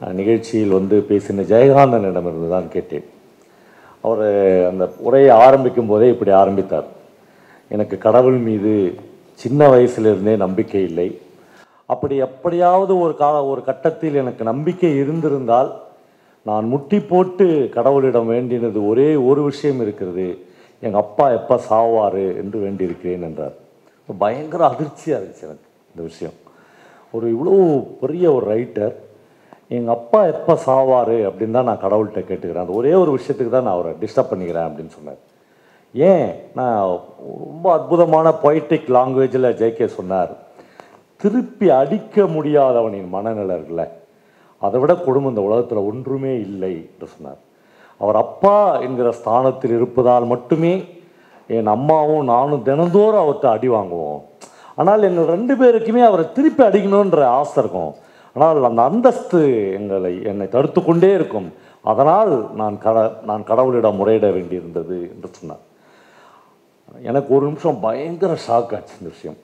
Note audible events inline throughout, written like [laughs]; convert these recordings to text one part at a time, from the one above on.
நிகழ்ச்சியில் வந்து பேசின ஜெயகாந்தனிடமிருந்து தான் கேட்டேன். அவர் அந்த உரையை ஆரம்பிக்கும் போதே இப்படி ஆரம்பித்தார். எனக்கு கடவுள் மீது சின்ன வயசுலேருந்தே நம்பிக்கை இல்லை. அப்படி எப்படியாவது ஒரு கால ஒரு கட்டத்தில் எனக்கு நம்பிக்கை இருந்திருந்தால் நான் முட்டி போட்டு கடவுளிடம் வேண்டினது ஒரே ஒரு விஷயம் இருக்கிறது. எங்கள் அப்பா எப்போ சாவார் என்று வேண்டியிருக்கிறேன் என்றார். பயங்கர அதிர்ச்சியாக இருந்துச்சு எனக்கு இந்த விஷயம். ஒரு இவ்வளோ பெரிய ஒரு ரைட்டர் எங்கள் அப்பா எப்போ சாவார் அப்படின்னு தான் நான் கடவுள்கிட்ட கேட்டுக்கிறேன். அந்த ஒரே ஒரு விஷயத்துக்கு தான் நான் அவரை டிஸ்டர்ப் பண்ணிக்கிறேன் அப்படின்னு சொன்னார். ஏன்? நான் ரொம்ப அற்புதமான பொய்டிக் லாங்குவேஜில் ஜெய்கே சொன்னார். திருப்பி அடிக்க முடியாதவனின் மனநிலை இருக்குல்ல அதை விட குடும்பம் இந்த உலகத்தில் ஒன்றுமே இல்லை என்று சொன்னார். அவர் அப்பா என்கிற ஸ்தானத்தில் இருப்பதால் மட்டுமே என் அம்மாவும் நானும் தினந்தோறும் அவர்கிட்ட அடி வாங்குவோம். ஆனால் எங்கள் ரெண்டு பேருக்குமே அவரை திருப்பி அடிக்கணுன்ற ஆசை இருக்கும். ஆனால் அந்த அந்தஸ்து எங்களை என்னை தடுத்து கொண்டே இருக்கும். அதனால் நான் கட நான் கடவுளிடம் முறையிட வேண்டியிருந்தது என்று சொன்னார். எனக்கு ஒரு நிமிஷம் பயங்கர ஷாக் ஆச்சு இந்த விஷயம்.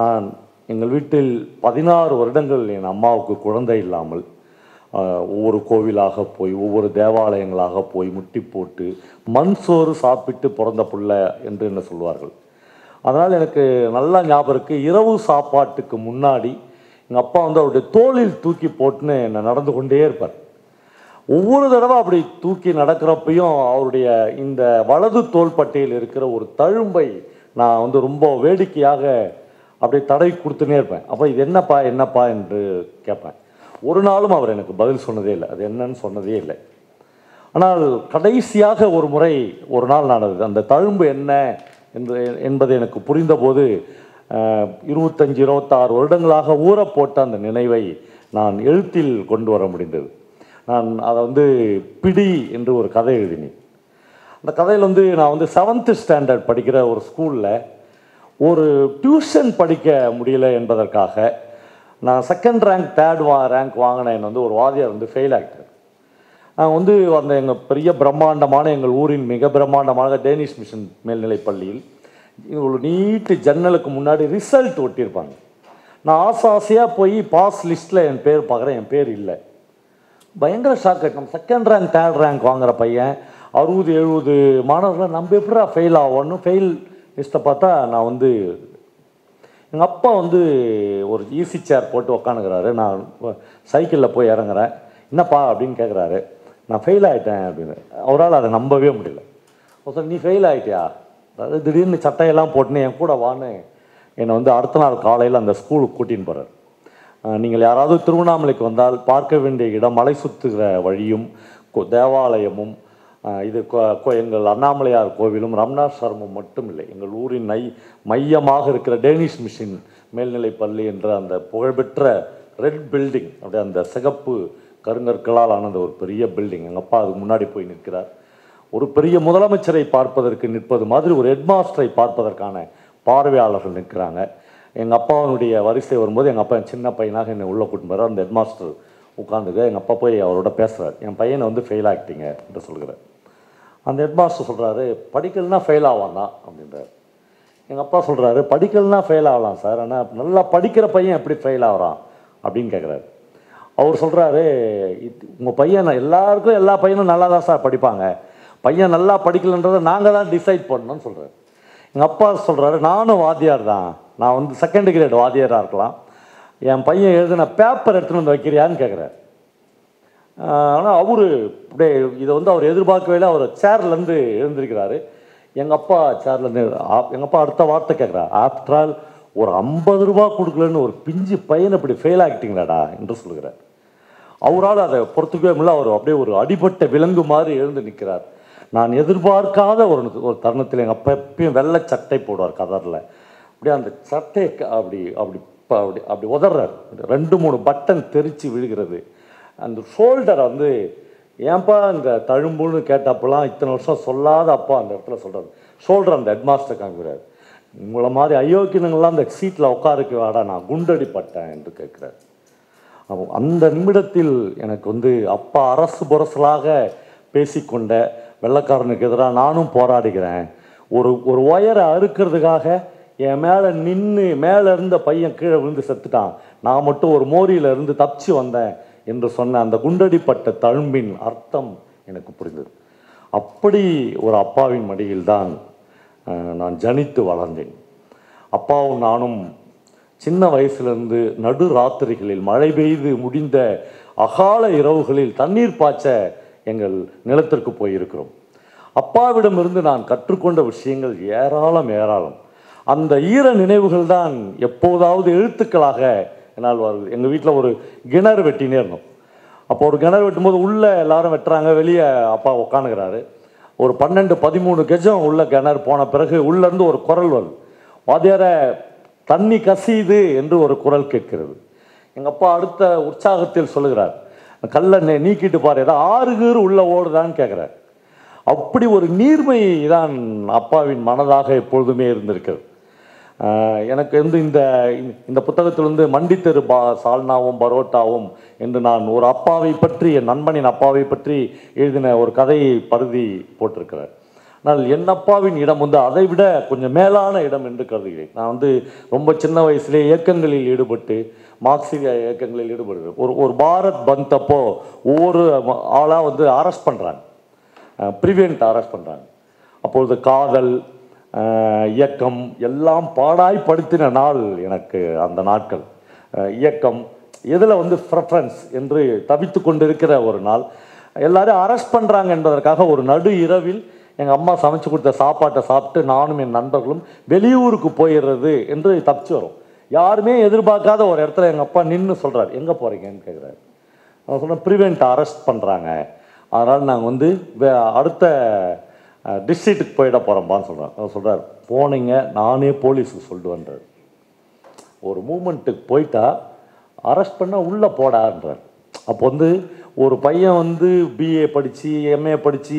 நான் எங்கள் வீட்டில் பதினாறு வருடங்கள் என் அம்மாவுக்கு குழந்தை இல்லாமல் ஒவ்வொரு கோவிலாக போய் ஒவ்வொரு தேவாலயங்களாக போய் முட்டி போட்டு மண் சோறு சாப்பிட்டு பிறந்த புள்ள என்று என்ன சொல்வார்கள். அதனால் எனக்கு நல்லா ஞாபகம் இருக்குது இரவு சாப்பாட்டுக்கு முன்னாடி எங்கள் அப்பா வந்து அவருடைய தோளில் தூக்கி போட்டுன்னு என்னை நடந்து கொண்டே இருப்பார். ஒவ்வொரு தடவை அப்படி தூக்கி நடக்கிறப்பையும் அவருடைய இந்த வலது தோள்பட்டையில் இருக்கிற ஒரு தழும்பை நான் வந்து ரொம்ப வேடிக்கையாக அப்படி தடவி கொடுத்துனே இருப்பேன். அப்போ இது என்னப்பா என்னப்பா என்று கேட்பேன். ஒரு நாளும் அவர் எனக்கு பதில் சொன்னதே இல்லை. அது என்னன்னு சொன்னதே இல்லை. ஆனால் கடைசியாக ஒரு முறை ஒரு நாள் நான் அந்த தழும்பு என்ன என்று என்பது எனக்கு புரிந்தபோது இருபத்தஞ்சு இருபத்தாறு வருடங்களாக ஊற போட்ட அந்த நினைவை நான் எழுத்தில் கொண்டு வர முடிந்தது. நான் அதை வந்து பிடி என்று ஒரு கதை எழுதினேன். அந்த கதையில் வந்து நான் வந்து செவன்த்து ஸ்டாண்டர்ட் படிக்கிற ஒரு ஸ்கூலில் ஒரு டியூஷன் படிக்க முடியல என்பதற்காக நான் செகண்ட் ரேங்க் தேர்ட் வா ரேங்க் வாங்கினேன் வந்து ஒரு வாதியார் வந்து ஃபெயில் ஆகிட்டார் நாங்கள் வந்து அந்த எங்கள் பெரிய பிரம்மாண்டமான எங்கள் ஊரின் மிக பிரம்மாண்டமான டேனிஷ் மிஷன் மேல்நிலைப் பள்ளியில் ஒரு நீட்டு ஜன்னலுக்கு முன்னாடி ரிசல்ட் ஒட்டியிருப்பாங்க. நான் ஆசை ஆசையாக போய் பாஸ் லிஸ்ட்டில் என் பேர் பார்க்குறேன் என் பேர் இல்லை. பயங்கர ஷாக் ஆகிட்டோம் செகண்ட் ரேங்க் தேர்ட் ரேங்க் வாங்குற பையன் அறுபது எழுபது மாணவர்களை நம்ம எப்படா ஃபெயில் ஆகணும் ஃபெயில் லிஸ்ட்டை பார்த்தா நான் வந்து எங்கள் அப்பா வந்து ஒரு ஈஸி சேர் போட்டு உக்காந்துக்கிறாரு. நான் சைக்கிளில் போய் இறங்குறேன். என்னப்பா அப்படின்னு கேட்குறாரு நான் ஃபெயில் ஆகிட்டேன் அப்படின்னு. அவரால் அதை நம்பவே முடியல. சார் நீ ஃபெயில் ஆகிட்டியா அதாவது திடீர்னு சட்டையெல்லாம் போட்டுன்னு என் கூட வான்னு என்னை வந்து அடுத்த நாள் காலையில் அந்த ஸ்கூலுக்கு கூட்டின்னு போகிறார் நீங்கள் யாராவது திருவண்ணாமலைக்கு வந்தால் பார்க்க வேண்டிய இடம் மலை சுற்றுகிற வழியும் தேவாலயமும் இது கோ- கோ- எங்கள் அண்ணாமலையார் கோவிலும் ரம்னாஸ்வரமும் மட்டும் இல்லை. எங்கள் ஊரின் நை மையமாக இருக்கிற டேனிஷ் மிஷின் மேல்நிலைப் பள்ளி என்ற அந்த புகழ்பெற்ற ரெட் பில்டிங் அப்படியே அந்த சிகப்பு கருங்கற்களால் ஆனது ஒரு பெரிய பில்டிங். எங்கள் அப்பா அதுக்கு முன்னாடி போய் நிற்கிறார். ஒரு பெரிய முதலமைச்சரை பார்ப்பதற்கு நிற்பது மாதிரி ஒரு ஹெட்மாஸ்டரை பார்ப்பதற்கான பார்வையாளர்கள் நிற்கிறாங்க. எங்கள் அப்பாவுடைய வரிசை வரும்போது எங்கள் அப்பா சின்ன பையனாக என்னை உள்ளே கூட்டின்னு போகிறார் அந்த ஹெட்மாஸ்டர் உட்காந்துக்க எங்கள் அப்பா போய் அவரோட பேசுகிறார் என் பையனை வந்து ஃபெயில் ஆகிட்டீங்க என்று சொல்கிறார். அந்த ஹெட்மாஸ்டர் சொல்கிறாரு படிக்கலனா ஃபெயில் ஆவான் தான் அப்படின்றார். எங்கள் அப்பா சொல்கிறாரு படிக்கலனா ஃபெயில் ஆகலாம் சார். ஆனால் நல்லா படிக்கிற பையன் எப்படி ஃபெயில் ஆகிறான்? அப்படின்னு கேட்குறாரு அவர் சொல்கிறாரு உங்கள் பையன் எல்லாருக்கும் எல்லா பையனும் நல்லா தான் சார் படிப்பாங்க. பையன் நல்லா படிக்கலன்றதை நாங்கள் தான் டிசைட் பண்ணணும்னு சொல்கிறார் எங்கள் அப்பா சொல்கிறாரு நானும் வாத்தியார் தான். நான் வந்து செகண்ட் கிரேட் வாத்தியாராக இருக்கலாம். என் பையன் எழுதின பேப்பர் எடுத்துன்னு வந்து வைக்கிறியான்னு கேட்குறாரு ஆனால் அவர் அப்படியே இதை வந்து அவர் எதிர்பார்க்கவே இல்லை. அவர் சேர்லேருந்து எழுந்திருக்கிறாரு. எங்கள் அப்பா சேர்லேருந்து எங்கள் அப்பா அடுத்த வார்த்தை கேட்குறாரு ஆஃப்டர் ஆல் ஒரு ஐம்பது ரூபா கொடுக்கலன்னு ஒரு பிஞ்சு பையனை இப்படி ஃபெயில் ஆகிட்டீங்களாடா? என்று சொல்கிறார் அவரால் அதை பொறுத்துக்கவே முடியல. அவர் அப்படியே ஒரு அடிபட்ட விலங்கு மாதிரி எழுந்து நிற்கிறார் நான் எதிர்பார்க்காத ஒரு ஒரு தருணத்தில் எங்கள் அப்பா எப்பயும் வெள்ளை சட்டை போடுவார் கதரில். அப்படியே அந்த சட்டையை க- அப்படி அப்படி அப்படி அப்படி உதறார் ரெண்டு மூணு பட்டன் தெரித்து விழுகிறது. அந்த ஷோல்டரை வந்து ஏன்பா இந்த தழும்புன்னு கேட்டப்பெல்லாம் இத்தனை வருஷம் சொல்லாத அப்பா அந்த இடத்துல சொல்கிறார் ஷோல்டர் அந்த ஹெட்மாஸ்டர் காமிக்கிறார். உங்களை மாதிரி அயோக்கியனுங்களாம் அந்த சீட்டில் உட்காருக்கு வாடா நான் குண்டடிப்பட்டேன் என்று கேட்குறார். அப்போ அந்த நிமிடத்தில் எனக்கு வந்து அப்பா அரசு புரசலாக பேசிக்கொண்ட வெள்ளக்காரனுக்கு எதிராக நானும் போராடுகிறேன். ஒரு ஒரு ஒயரை அறுக்கிறதுக்காக என் மேலே நின்று மேலே இருந்த பையன் கீழே விழுந்து செத்துட்டான். நான் மட்டும் ஒரு மோரியில் இருந்து தப்பிச்சு வந்தேன் என்று சொன்ன அந்த குண்டடிப்பட்ட தழும்பின் அர்த்தம் எனக்கு புரிந்தது. அப்படி ஒரு அப்பாவின் மடியில் தான் நான் ஜனித்து வளர்ந்தேன். அப்பாவும் நானும் சின்ன வயசுலேருந்து நடு ராத்திரிகளில் மழை பெய்து முடிந்த அகால இரவுகளில் தண்ணீர் பாய்ச்ச எங்கள் நிலத்திற்கு போயிருக்கிறோம். அப்பாவிடமிருந்து நான் கற்றுக்கொண்ட விஷயங்கள் ஏராளம் ஏராளம். அந்த ஈர நினைவுகள் தான் எப்போதாவது எழுத்துக்களாக என்னால் வருது எங்கள் வீட்டில் ஒரு கிணறு வெட்டினே இருந்தோம். அப்போ ஒரு கிணறு வெட்டும்போது உள்ளே எல்லாரும் வெட்டுறாங்க வெளியே அப்பா உட்காந்துக்கிறாரு ஒரு பன்னெண்டு பதிமூணு கெஜம் உள்ள கிணறு போன பிறகு உள்ளேருந்து ஒரு குரல் வருது. வாத்தியார தண்ணி கசியுது என்று ஒரு குரல் கேட்கிறது. எங்கள் அப்பா அடுத்த உற்சாகத்தில் சொல்லுகிறார். கல்லை நீக்கிட்டு பாரு ஏதோ ஆறு கீறு உள்ள ஓடுதான்னு கேட்குறார் அப்படி ஒரு நீர்மை தான் அப்பாவின் மனதாக எப்பொழுதுமே இருந்திருக்கிறது. எனக்கு வந்து இந்த இந்த புத்தகத்திலிருந்து மண்டித்தெரு பா சால்னாவும் பரோட்டாவும் என்று நான் ஒரு அப்பாவை பற்றி என் நண்பனின் அப்பாவை பற்றி எழுதின ஒரு கதையை பருதி போட்டிருக்கிறார். ஆனால் என் அப்பாவின் இடம் வந்து அதை விட கொஞ்சம் மேலான இடம் என்று கருதுகிறேன். நான் வந்து ரொம்ப சின்ன வயசுலே இயக்கங்களில் ஈடுபட்டு மார்க்சிய இயக்கங்களில் ஈடுபடுகிறேன் ஒரு ஒரு பாரத் பந்த் அப்போ ஒவ்வொரு ஆளாக வந்து அரெஸ்ட் பண்ணுறாங்க ப்ரிவென்ட் அரெஸ்ட் பண்ணுறாங்க அப்பொழுது காதல் இயக்கம் எல்லாம் பாடாய் படுத்தின நாள் எனக்கு அந்த நாட்கள். இயக்கம் எதில் வந்து ப்ரெஃபரன்ஸ் என்று தவித்து கொண்டிருக்கிற ஒரு நாள். எல்லாரும் அரெஸ்ட் பண்ணுறாங்க என்பதற்காக ஒரு நடு இரவில் எங்கள் அம்மா சமைச்சு கொடுத்த சாப்பாட்டை சாப்பிட்டு நானும் என் நண்பர்களும் வெளியூருக்கு போயிடுறது என்று தப்பிச்சு வரும். யாருமே எதிர்பார்க்காத ஒரு இடத்துல எங்கள் அப்பா நின்று சொல்கிறார் எங்கே போகிறீங்கன்னு கேட்குறாரு நான் சொன்னேன் ப்ரிவெண்ட் அரெஸ்ட் பண்ணுறாங்க அதனால் நாங்கள் வந்து வே- அடுத்த டிஸ்ட்ரிக்ட்டுக்கு போயிட போகிறோம்பான்னு சொல்கிறேன் அவர் சொல்கிறார் போனீங்க நானே போலீஸுக்கு சொல்லிட்டு வந்தார் ஒரு மூமெண்ட்டுக்கு போயிட்டா அரெஸ்ட் பண்ணால் உள்ளே போடான்றார். அப்போ வந்து ஒரு பையன் வந்து பிஏ படித்து எம்ஏ படித்து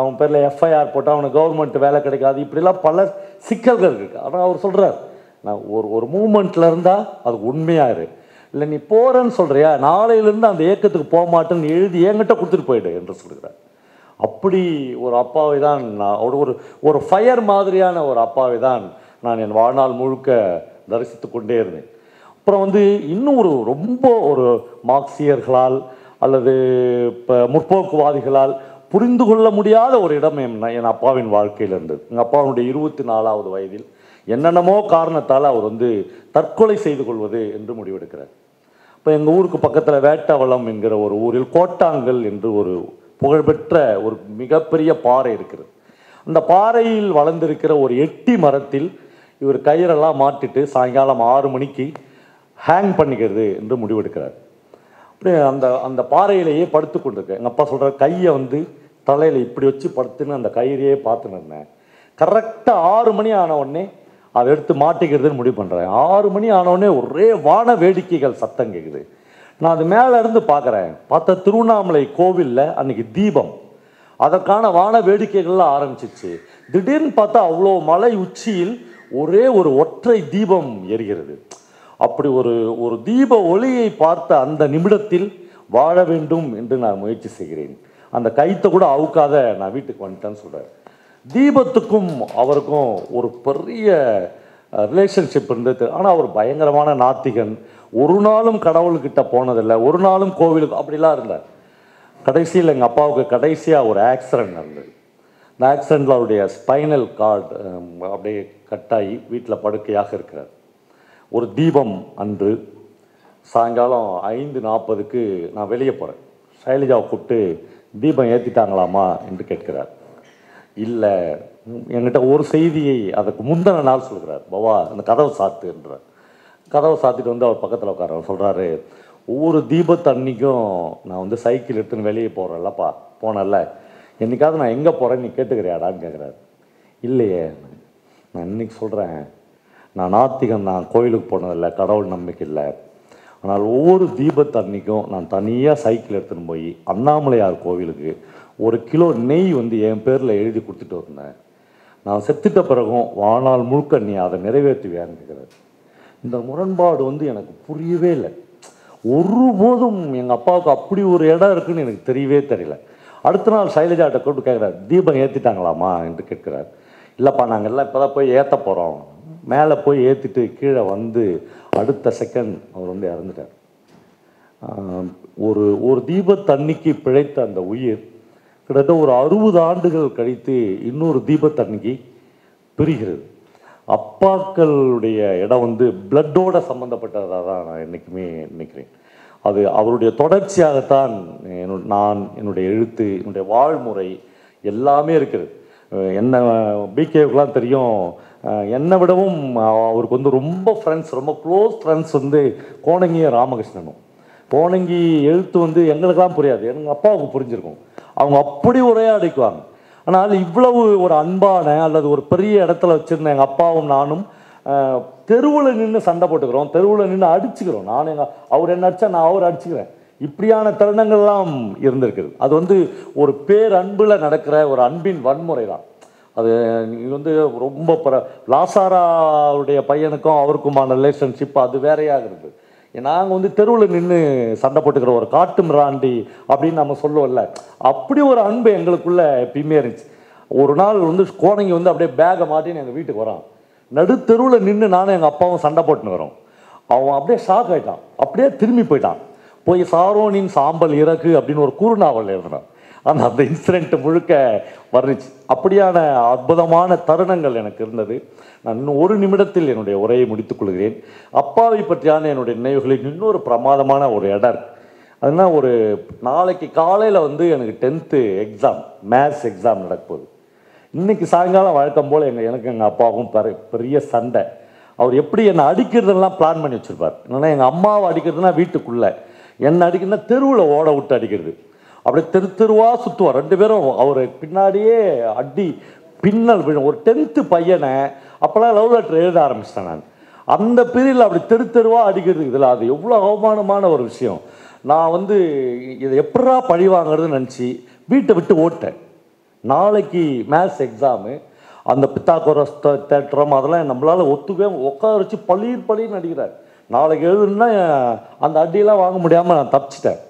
அவன் பேரில் எஃப்ஐஆர் போட்டால் அவனுக்கு கவர்மெண்ட் வேலை கிடைக்காது. இப்படிலாம் பல சிக்கல்கள் இருக்குது ஆனால் அவர் சொல்கிறார் நான் ஒரு ஒரு மூமெண்ட்டில் இருந்தால் அது உண்மையாக இரு. இல்லை நீ போகிறேன்னு சொல்கிறியா நாளையிலேருந்து அந்த இயக்கத்துக்கு போக மாட்டேன்னு எழுதி என்கிட்ட கொடுத்துட்டு போயிடு என்று சொல்கிறார். அப்படி ஒரு அப்பாவை தான் நான் ஒரு ஒரு ஒரு ஃபயர் மாதிரியான ஒரு அப்பாவை தான் நான் என் வாழ்நாள் முழுக்க தரிசித்து கொண்டே இருந்தேன். அப்புறம் வந்து இன்னும் ஒரு ரொம்ப ஒரு மார்க்சியர்களால் அல்லது இப்போ முற்போக்குவாதிகளால் புரிந்து கொள்ள முடியாத ஒரு இடம் என் என் அப்பாவின் வாழ்க்கையில் இருந்தது எங்கள் அப்பாவுடைய இருபத்தி நாலாவது வயதில் என்னென்னமோ காரணத்தால் அவர் வந்து தற்கொலை செய்து கொள்வது என்று முடிவெடுக்கிறார். இப்போ எங்கள் ஊருக்கு பக்கத்தில் வேட்டவளம் என்கிற ஒரு ஊரில் கோட்டாங்கல் என்று ஒரு புகழ்பெற்ற ஒரு மிகப்பெரிய பாறை இருக்கிறது. அந்த பாறையில் வளர்ந்திருக்கிற ஒரு எட்டி மரத்தில் இவர் கயிறெல்லாம் மாட்டிட்டு சாயங்காலம் ஆறு மணிக்கு ஹேங் பண்ணிக்கிறது என்று முடிவெடுக்கிறார். அப்படியே அந்த அந்த பாறையிலேயே படுத்து கொண்டிருக்கேன். எங்கள் அப்பா சொல்கிற கையை வந்து தலையில் இப்படி வச்சு படுத்துன்னு அந்த கயிறையே பார்த்துன்னு இருந்தேன் கரெக்டாக ஆறு மணி ஆன உடனே அதை எடுத்து மாட்டிக்கிறதுன்னு முடிவு பண்ணுறேன் ஆறு மணி ஆனவுடனே ஒரே வான வேடிக்கைகள் சத்தம் கேட்குது நான் அது மேலே இருந்து பார்க்குறேன் பார்த்தா திருவண்ணாமலை கோவிலில் அன்னைக்கு தீபம். அதற்கான வான வேடிக்கைகள்லாம் ஆரம்பிச்சிச்சு. திடீர்னு பார்த்தா அவ்வளோ மலை உச்சியில் ஒரே ஒரு ஒற்றை தீபம் எரிகிறது. அப்படி ஒரு ஒரு தீப ஒளியை பார்த்த அந்த நிமிடத்தில் வாழ வேண்டும் என்று நான் முயற்சி செய்கிறேன். அந்த கைத்தை கூட அவுக்காத நான் வீட்டுக்கு வந்துட்டேன்னு சொல்கிறார் தீபத்துக்கும் அவருக்கும் ஒரு பெரிய ரிலேஷன்ஷிப் இருந்தது. ஆனால் அவர் பயங்கரமான நாத்திகன். ஒரு நாளும் கடவுள்கிட்ட போனதில்லை. ஒரு நாளும் கோவிலுக்கு அப்படிலாம் இருந்தார் கடைசியில் எங்கள் அப்பாவுக்கு கடைசியாக ஒரு ஆக்சிடென்ட் நடந்தது. இந்த ஆக்சிடெண்ட்டில் அவருடைய ஸ்பைனல் கார்டு அப்படியே கட்டாகி வீட்டில் படுக்கையாக இருக்கிறார். ஒரு தீபம் அன்று சாயங்காலம் ஐந்து நாற்பதுக்கு நான் வெளியே போகிறேன் சைலஜாவை கூப்பிட்டு தீபம் ஏற்றிட்டாங்களாமா என்று கேட்கிறார். இல்லை என்கிட்ட ஒரு செய்தியை அதுக்கு முந்தின நாள் சொல்கிறார். பவா அந்த கதவை சாத்துன்றார் கதவை சாத்திட்டு வந்து அவர் பக்கத்தில் உட்கார அவர் சொல்கிறாரு ஒவ்வொரு தீபத்தன்னைக்கும் நான் வந்து சைக்கிள் எடுத்துன்னு வெளியே போகிறேன்லப்பா போனேன்ல. என்னைக்காவது நான் எங்கே போகிறேன்னு நீ கேட்டுக்கிறியாடான்னு கேட்குறாரு இல்லையே நான் இன்னைக்கு சொல்கிறேன் நான் நாத்திகன் நான் கோயிலுக்கு போனதில்லை கடவுள் நம்பிக்கை இல்லை. ஆனால் ஒவ்வொரு தீபத்தன்னைக்கும் நான் தனியாக சைக்கிள் எடுத்துன்னு போய் அண்ணாமலையார் கோவிலுக்கு ஒரு கிலோ நெய் வந்து என் பேரில் எழுதி கொடுத்துட்டு வந்தேன். நான் செத்துட்ட பிறகும் வாழ்நாள் முழுக்க நீ அதை நிறைவேற்றுவியான்னு கேட்குறாரு. இந்த முரண்பாடு வந்து எனக்கு புரியவே இல்லை. ஒருபோதும் எங்கள் அப்பாவுக்கு அப்படி ஒரு இடம் இருக்குன்னு எனக்கு தெரியவே தெரியல. அடுத்த நாள் சைலஜாட்ட கூப்பிட்டு கேட்குறாரு தீபம் ஏற்றிட்டாங்களாமா என்று கேட்குறாரு. இல்லைப்பா நாங்கள் எல்லாம் இப்போ தான் போய் ஏற்ற போகிறோம் மேலே போய் ஏற்றிட்டு கீழே வந்து அடுத்த செகண்ட் அவர் வந்து இறந்துட்டார். ஒரு ஒரு ஒரு தீபத்தன்னைக்கு பிழைத்த அந்த உயிர் கிட்டத்தட்ட ஒரு அறுபது ஆண்டுகள் கழித்து இன்னொரு தீபத்தன்னைக்கு பிரிகிறது. அப்பாக்களுடைய இடம் வந்து பிளட்டோட சம்மந்தப்பட்டதாக தான் நான் என்றைக்குமே நினைக்கிறேன். அது அவருடைய தொடர்ச்சியாகத்தான் என்னோட நான் என்னுடைய எழுத்து என்னுடைய வாழ்முறை எல்லாமே இருக்குது என்ன பிகேவுக்கெலாம் தெரியும் என்னை விடவும் அவருக்கு வந்து ரொம்ப ஃப்ரெண்ட்ஸ் ரொம்ப க்ளோஸ் ஃப்ரெண்ட்ஸ் வந்து கோணங்கியும் ராமகிருஷ்ணனும் கோணங்கி எழுத்து வந்து எங்களுக்கெல்லாம் புரியாது. எங்கள் அப்பாவுக்கு புரிஞ்சிருக்கும். அவங்க அப்படி உரையாடிக்குவாங்க ஆனால் இவ்வளவு ஒரு அன்பான அல்லது ஒரு பெரிய இடத்துல வச்சுருந்த எங்கள் அப்பாவும் நானும் தெருவில் நின்று சண்டை போட்டுக்கிறோம். தெருவில் நின்று அடிச்சுக்கிறோம். நான் எங்கள் அவர் என்ன அடித்தா நான் அவர் அடிச்சுக்கிறேன். இப்படியான தருணங்கள்லாம் இருந்திருக்குது. அது வந்து ஒரு பேரன்பில் நடக்கிற ஒரு அன்பின் வன்முறை தான் அது இது வந்து ரொம்ப பர லாசாராவுடைய பையனுக்கும் அவருக்குமான ரிலேஷன்ஷிப் அது வேறையாகிறது. நாங்கள் வந்து தெருவில் நின்று சண்டை போட்டுக்கிற ஒரு காட்டு மிராண்டி அப்படின்னு நம்ம சொல்லுவோம்ல. அப்படி ஒரு அன்பு எங்களுக்குள்ளே எப்பயுமே இருந்துச்சு. ஒரு நாள் வந்து கோணங்கி வந்து அப்படியே பேகை மாட்டின்னு எங்கள் வீட்டுக்கு வரான். நடுத்தெருவில் நின்று நானும் எங்கள் அப்பாவும் சண்டை போட்டுன்னு வரோம். அவன் அப்படியே ஷாக் ஆயிட்டான். அப்படியே திரும்பி போயிட்டான். போய் சாரோனின் சாம்பல் இறக்கு அப்படின்னு ஒரு குறுநாவல் எழுதுனான் ஆனால் அந்த இன்சிடென்ட் முழுக்க வர்ணிச்சு. அப்படியான அற்புதமான தருணங்கள் எனக்கு இருந்தது. நான் இன்னும் ஒரு நிமிடத்தில் என்னுடைய உரையை முடித்துக்கொள்கிறேன் அப்பாவை பற்றியான என்னுடைய நினைவுகளில் இன்னொரு பிரமாதமான ஒரு இடம் அதுனா ஒரு நாளைக்கு காலையில் வந்து எனக்கு டென்த்து எக்ஸாம் மேத்ஸ் எக்ஸாம் நடக்குது இன்றைக்கி சாயங்காலம் வழக்கம் போல் எங்கள் எனக்கு எங்கள் அப்பாவும் பெரிய பெரிய சண்டை. அவர் எப்படி என்னை அடிக்கிறதெல்லாம் பிளான் பண்ணி வச்சுருப்பார். என்னென்னா எங்கள் அம்மாவை அடிக்கிறதுனா வீட்டுக்குள்ளே. என்னை அடிக்கிறதுனா தெருவில் ஓட விட்டு அடிக்கிறது. அப்படியே தெரு தெருவாக சுற்றுவார் ரெண்டு பேரும் அவர் பின்னாடியே அடி பின்னல் ஒரு டென்த்து பையனை அப்போல்லாம் லவ் லெட்டர் எழுத ஆரம்பிச்சிட்டேன் நான். அந்த பீரியடில் அப்படி தெரு தெருவாக அடிக்கிறது இதில் அது எவ்வளோ அவமானமான ஒரு விஷயம். நான் வந்து இதை எப்படா பழி வாங்குறதுன்னு நினச்சி வீட்டை விட்டு ஓட்டேன். நாளைக்கு மேத்ஸ் எக்ஸாமு அந்த பித்தாக்கோரஸ் தேட்டரம் அதெல்லாம் நம்மளால் ஒத்துக்கவே உட்கார வச்சு பளீர் பளீர்னு அடிக்கிறார். நாளைக்கு எழுதுன்னா அந்த அடியெல்லாம் வாங்க முடியாமல் நான் தப்பிச்சிட்டேன்.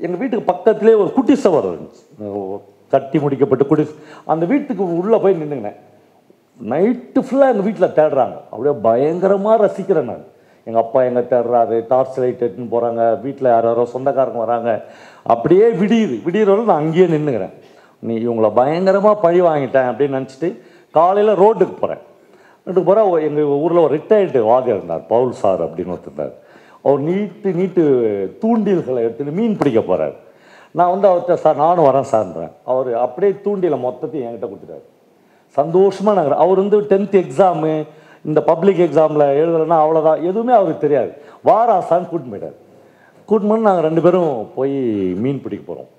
எங்கள் வீட்டுக்கு பக்கத்துலேயே ஒரு குட்டி சவர் கட்டி முடிக்கப்பட்ட குடி அந்த வீட்டுக்கு உள்ளே போய் நின்றுங்கினேன் நைட்டு ஃபுல்லாக எங்கள் வீட்டில் தேடுறாங்க. அப்படியே பயங்கரமாக ரசிக்கிறேன் நான். எங்கள் அப்பா எங்கே தேடுறாரு டார்ச் லைட் எடுத்துன்னு போகிறாங்க வீட்டில் யார் யாரோ சொந்தக்காரங்க வராங்க. அப்படியே விடியுது. விடியறவரை நான் அங்கேயே நின்றுக்கிறேன் நீ இவங்கள பயங்கரமாக பழி வாங்கிட்டேன் அப்படின்னு நினச்சிட்டு காலையில் ரோட்டுக்கு போகிறேன் ரோட்டுக்கு போகிறேன் எங்கள் ஊரில் ஒரு ரிட்டையர்டு வாதியார் இருந்தார் பவுல் சார் அப்படின்னு ஒருத்தர் அவர் நீட்டு நீட்டு தூண்டில்களை எடுத்துகிட்டு மீன் பிடிக்க போகிறார் நான் வந்து அவர்கிட்ட சார் நானும் வரேன் சார்ன்றேன் அவர் அப்படியே தூண்டில மொத்தத்தையும் என்கிட்ட கொடுத்துட்டாரு. சந்தோஷமாக நாங்கள் அவர் வந்து டென்த் எக்ஸாமு இந்த பப்ளிக் எக்ஸாமில் எழுதலைன்னா அவ்வளோதான் எதுவுமே அவருக்கு தெரியாது. வாராசான்னு கூட்டின்னு போயிட்டார். கூட்டின்னு போய் நாங்கள் ரெண்டு பேரும் போய் மீன் பிடிக்க போகிறோம்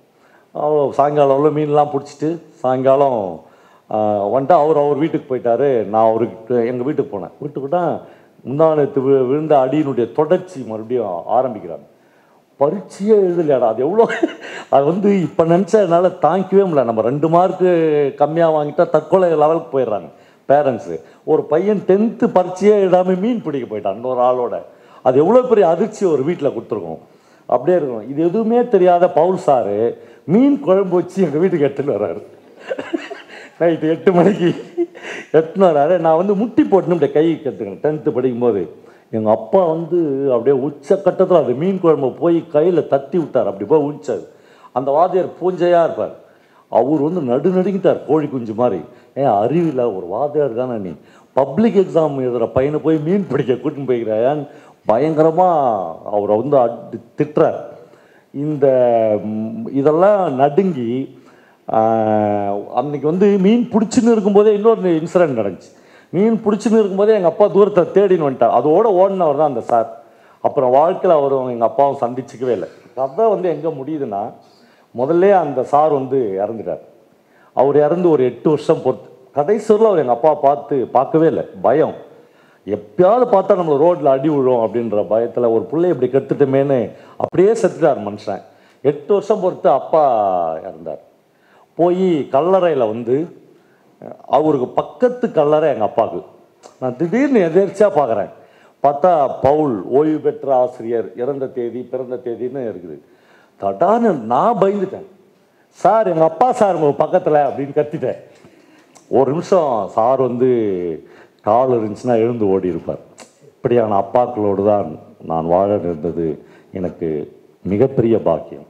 அவ்வளோ சாயங்காலம் உள்ள மீன்லாம் பிடிச்சிட்டு சாயங்காலம் வந்துட்டு அவர் அவர் வீட்டுக்கு போயிட்டாரு. நான் அவருக்கு எங்கள் வீட்டுக்கு போனேன். வீட்டுக்கு தான் முந்தானத்து வி- விழுந்த அடியினுடைய தொடர்ச்சி மறுபடியும் ஆரம்பிக்கிறாங்க. பரீட்சையே எழுதலையாடா அது எவ்வளோ? [laughs] அது வந்து இப்போ நினச்சா என்னால் தாங்கிக்கவே முடியல. நம்ம ரெண்டு மார்க்கு கம்மியாக வாங்கிட்டா தற்கொலை லெவலுக்கு போயிடுறாங்க பேரண்ட்ஸு ஒரு பையன் டென்த்து பரீட்சையே எழுதாமல் மீன் பிடிக்க போயிட்டான் இன்னொரு ஆளோட. அது எவ்வளோ பெரிய அதிர்ச்சி ஒரு வீட்டில் கொடுத்துருக்கோம். அப்படியே இருக்கும் இது எதுவுமே தெரியாத பவுல் சாரு மீன் குழம்பு வச்சு எங்கள் வீட்டுக்கு எடுத்துகிட்டு வர்றாரு. [laughs] நைட்டு எட்டு மணிக்கு. எட்டுன்னு வராரு. நான் வந்து முட்டி போட்டுன்னு கை கற்றுக்கேன் டென்த்து படிக்கும்போது. எங்கள் அப்பா வந்து அப்படியே உச்சக்கட்டத்தில் அந்த மீன் குழம்பு போய் கையில் தட்டி விட்டார். அப்படி போய் உழிச்சார் அந்த வாத்தியார் பூஞ்சையாக இருப்பார். அவர் வந்து நடு நடுங்கிட்டார் கோழி குஞ்சு மாதிரி. ஏன் அறிவில்ல ஒரு வாத்தியார் தானே நீ. பப்ளிக் எக்ஸாம் எழுதுகிற பையனை போய் மீன் பிடிக்க கூட்டின்னு போய்க்கிறாயான்னு பயங்கரமாக அவரை வந்து அடி திட்டுறார். இந்த இதெல்லாம் நடுங்கி அன்னைக்கு வந்து மீன் பிடிச்சின்னு இருக்கும்போதே இன்னொரு இன்சிடென்ட் நடந்துச்சு. மீன் பிடிச்சின்னு இருக்கும்போதே எங்கள் அப்பா தூரத்தை தேடின்னு வந்துட்டார். அதோட ஓடினவர் தான் அந்த சார். அப்புறம் வாழ்க்கையில் அவரும் எங்கள் அப்பாவும் சந்திச்சிக்கவே இல்லை. கதை வந்து எங்கே முடியுதுன்னா முதல்ல அந்த சார் வந்து இறந்துட்டார். அவர் இறந்து ஒரு எட்டு வருஷம் பொறுத்து. கடைசியில் அவர் எங்கள் அப்பா பார்த்து பார்க்கவே இல்லை. பயம். எப்பயாவது பார்த்தா நம்மளை ரோட்டில் அடி விழும் அப்படின்ற பயத்தில் ஒரு பிள்ளை இப்படி கெடுத்துட்டோமேன்னு அப்படியே செத்துட்டார் மனுஷன். எட்டு வருஷம் பொறுத்து அப்பா இறந்தார். போய் கல்லறையில் வந்து அவருக்கு பக்கத்து கல்லறை எங்கள் அப்பாவுக்கு நான் திடீர்னு எதிர்ச்சியாக பார்க்குறேன் பார்த்தா பவுல் ஓய்வு பெற்ற ஆசிரியர் இறந்த தேதி பிறந்த தேதின்னு இருக்குது. தடான்னு நான் பயந்துட்டேன். சார் எங்கள் அப்பா சார் உங்கள் பக்கத்தில் அப்படின்னு கத்திட்டேன். ஒரு நிமிஷம் சார் வந்து கால் இருந்துச்சுன்னா எழுந்து ஓடி இருப்பார். இப்படியான அப்பாக்களோடு தான் நான் வாழ இருந்தது எனக்கு மிகப்பெரிய பாக்கியம்.